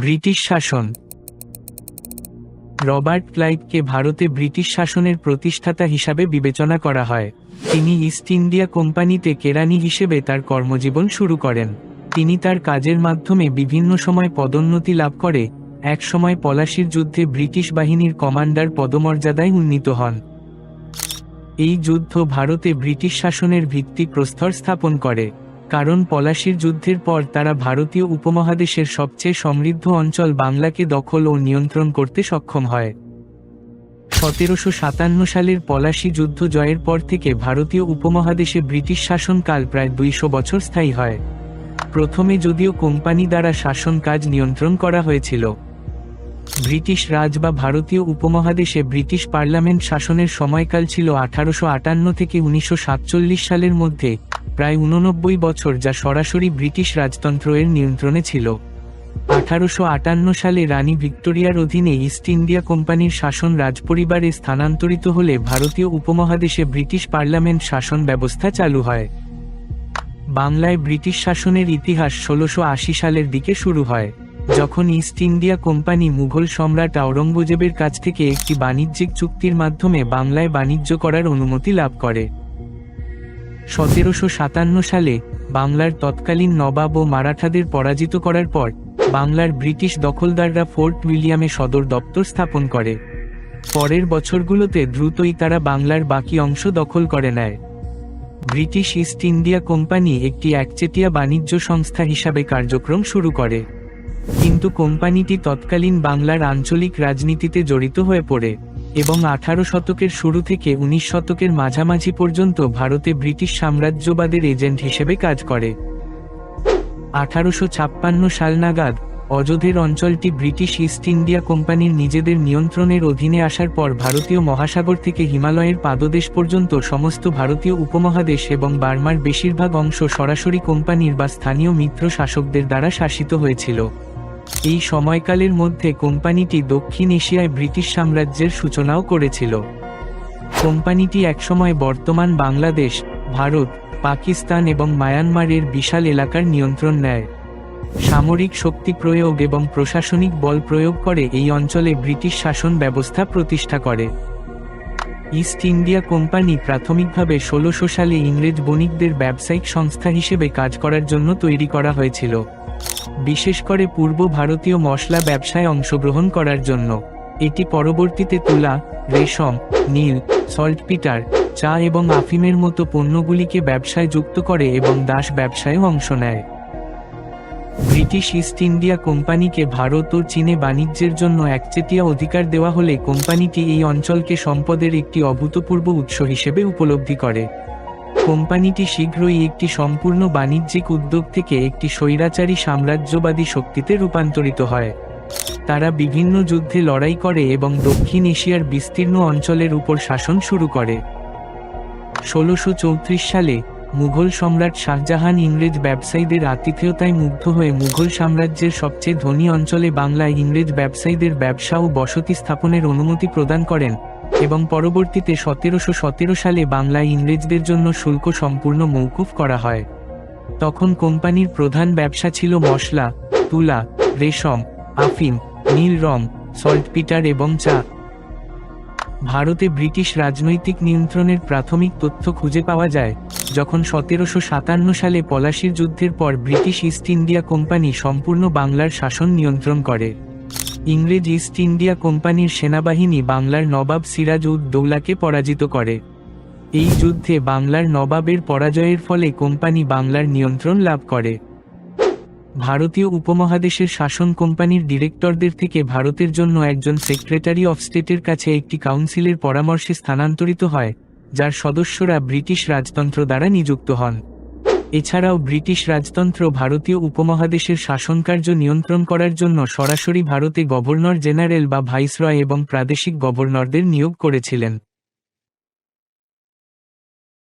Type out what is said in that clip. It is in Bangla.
ব্রিটিশ শাসন। রবার্ট ক্লাইভকে ভারতে ব্রিটিশ শাসনের প্রতিষ্ঠাতা হিসাবে বিবেচনা করা হয়। তিনি ইস্ট ইন্ডিয়া কোম্পানিতে কেরানি হিসেবে তার কর্মজীবন শুরু করেন। তিনি তার কাজের মাধ্যমে বিভিন্ন সময় পদোন্নতি লাভ করে, এক সময় পলাশির যুদ্ধে ব্রিটিশ বাহিনীর কমান্ডার পদমর্যাদায় উন্নীত হন। এই যুদ্ধ ভারতে ব্রিটিশ শাসনের ভিত্তি প্রস্তর স্থাপন করে। কারণ পলাশির যুদ্ধের পর তারা ভারতীয় উপমহাদেশের সবচেয়ে সমৃদ্ধ অঞ্চল বাংলাকে দখল ও নিয়ন্ত্রণ করতে সক্ষম হয়। সতেরোশো সাতান্ন সালের পলাশি যুদ্ধ জয়ের পর থেকে ভারতীয় উপমহাদেশে ব্রিটিশ শাসনকাল প্রায় দুইশো বছর স্থায়ী হয়। প্রথমে যদিও কোম্পানি দ্বারা শাসন কাজ নিয়ন্ত্রণ করা হয়েছিল। ব্রিটিশ রাজ বা ভারতীয় উপমহাদেশে ব্রিটিশ পার্লামেন্ট শাসনের সময়কাল ছিল আঠারোশো আটান্ন থেকে উনিশশো সাতচল্লিশ সালের মধ্যে। প্রায় উননব্বই বছর যা সরাসরি ব্রিটিশ রাজতন্ত্র এর নিয়ন্ত্রণে ছিল। আঠারোশো আটান্ন সালে রানী ভিক্টোরিয়ার অধীনে ইস্ট ইন্ডিয়া কোম্পানির শাসন রাজপরিবারে স্থানান্তরিত হলে ভারতীয় উপমহাদেশে ব্রিটিশ পার্লামেন্ট শাসন ব্যবস্থা চালু হয়। বাংলায় ব্রিটিশ শাসনের ইতিহাস ষোলোশো সালের দিকে শুরু হয়, যখন ইস্ট ইন্ডিয়া কোম্পানি মুঘল সম্রাট আওরঙ্গজেবের কাছ থেকে একটি বাণিজ্যিক চুক্তির মাধ্যমে বাংলায় বাণিজ্য করার অনুমতি লাভ করে। সতেরোশো সাতান্ন সালে বাংলার তৎকালীন নবাব ও মারাঠাদের পরাজিত করার পর, বাংলার ব্রিটিশ দখলদাররা ফোর্ট উইলিয়ামে সদর দপ্তর স্থাপন করে। পরের বছরগুলোতে দ্রুতই তারা বাংলার বাকি অংশ দখল করে নেয়। ব্রিটিশ ইস্ট ইন্ডিয়া কোম্পানি একটি একচেটিয়া বাণিজ্য সংস্থা হিসাবে কার্যক্রম শুরু করে। কিন্তু কোম্পানিটি তৎকালীন বাংলার আঞ্চলিক রাজনীতিতে জড়িত হয়ে পড়ে। এবং আঠারো শতকের শুরু থেকে উনিশ শতকের মাঝামাঝি পর্যন্ত ভারতে ব্রিটিশ সাম্রাজ্যবাদের এজেন্ট হিসেবে কাজ করে। আঠারোশো ছাপ্পান্ন সাল নাগাদ অযোধের অঞ্চলটি ব্রিটিশ ইস্ট ইন্ডিয়া কোম্পানির নিজেদের নিয়ন্ত্রণের অধীনে আসার পর ভারতীয় মহাসাগর থেকে হিমালয়ের পাদদেশ পর্যন্ত সমস্ত ভারতীয় উপমহাদেশ এবং বার্মার বেশিরভাগ অংশ সরাসরি কোম্পানির বা স্থানীয় মিত্র শাসকদের দ্বারা শাসিত হয়েছিল। এই সময়কালের মধ্যে কোম্পানিটি দক্ষিণ এশিয়ায় ব্রিটিশ সাম্রাজ্যের সূচনাও করেছিল। কোম্পানিটি একসময় বর্তমান বাংলাদেশ, ভারত, পাকিস্তান এবং মায়ানমারের বিশাল এলাকার নিয়ন্ত্রণ নেয়। সামরিক শক্তি প্রয়োগ এবং প্রশাসনিক বল প্রয়োগ করে এই অঞ্চলে ব্রিটিশ শাসন ব্যবস্থা প্রতিষ্ঠা করে। ইস্ট ইন্ডিয়া কোম্পানি প্রাথমিকভাবে ষোলোশো সালে ইংরেজ বণিকদের ব্যবসায়িক সংস্থা হিসেবে কাজ করার জন্য তৈরি করা হয়েছিল। বিশেষ করে পূর্ব ভারতীয় মশলা ব্যবসায় অংশগ্রহণ করার জন্য। এটি পরবর্তীতে তুলা, রেশম, নীল, সল্টপিটার, চা এবং আফিমের মতো পণ্যগুলিকে ব্যবসায় যুক্ত করে এবং দাস ব্যবসায় অংশ নেয়। ব্রিটিশ ইস্ট ইন্ডিয়া কোম্পানিকে ভারত ও চীনে বাণিজ্যের জন্য একচেটিয়া অধিকার দেওয়া হলে কোম্পানিটি এই অঞ্চলকে সম্পদের একটি অভূতপূর্ব উৎস হিসেবে উপলব্ধি করে। কোম্পানিটি শীঘ্রই একটি সম্পূর্ণ বাণিজ্যিক উদ্যোগ থেকে একটি স্বৈরাচারী সাম্রাজ্যবাদী শক্তিতে রূপান্তরিত হয়। তারা বিভিন্ন যুদ্ধে লড়াই করে এবং দক্ষিণ এশিয়ার বিস্তীর্ণ অঞ্চলের উপর শাসন শুরু করে। ষোলোশো চৌত্রিশ সালে মুঘল সম্রাট শাহজাহান ইংরেজ ব্যবসায়ীদের আতিথেয়তায় মুগ্ধ হয়ে মুঘল সাম্রাজ্যের সবচেয়ে ধনী অঞ্চলে বাংলায় ইংরেজ ব্যবসায়ীদের ব্যবসা ও বসতি স্থাপনের অনুমতি প্রদান করেন। এবং পরবর্তীতে সতেরোশো সতেরো সালে বাংলায় ইংরেজদের জন্য শুল্ক সম্পূর্ণ মৌকুফ করা হয়। তখন কোম্পানির প্রধান ব্যবসা ছিল মশলা, তুলা, রেশম, আফিম, নীল রং, সল্টপিটার এবং চা। ভারতে ব্রিটিশ রাজনৈতিক নিয়ন্ত্রণের প্রাথমিক তথ্য খুঁজে পাওয়া যায়, যখন সতেরোশো সাতান্ন সালে পলাশির যুদ্ধের পর ব্রিটিশ ইস্ট ইন্ডিয়া কোম্পানি সম্পূর্ণ বাংলার শাসন নিয়ন্ত্রণ করে। ইংরেজ ইস্ট ইন্ডিয়া কোম্পানির সেনাবাহিনী বাংলার নবাব সিরাজ উদ দৌলাকে পরাজিত করে। এই যুদ্ধে বাংলার নবাবের পরাজয়ের ফলে কোম্পানি বাংলার নিয়ন্ত্রণ লাভ করে। ভারতীয় উপমহাদেশের শাসন কোম্পানির ডিরেক্টরদের থেকে ভারতের জন্য একজন সেক্রেটারি অফ স্টেটের কাছে একটি কাউন্সিলের পরামর্শে স্থানান্তরিত হয়, যার সদস্যরা ব্রিটিশ রাজতন্ত্র দ্বারা নিযুক্ত হন। এছাড়াও ব্রিটিশ রাজতন্ত্র ভারতীয় উপমহাদেশের শাসনকার্য নিয়ন্ত্রণ করার জন্য সরাসরি ভারতে গভর্নর জেনারেল বা ভাইসরয় এবং প্রাদেশিক গভর্নরদের নিয়োগ করেছিলেন।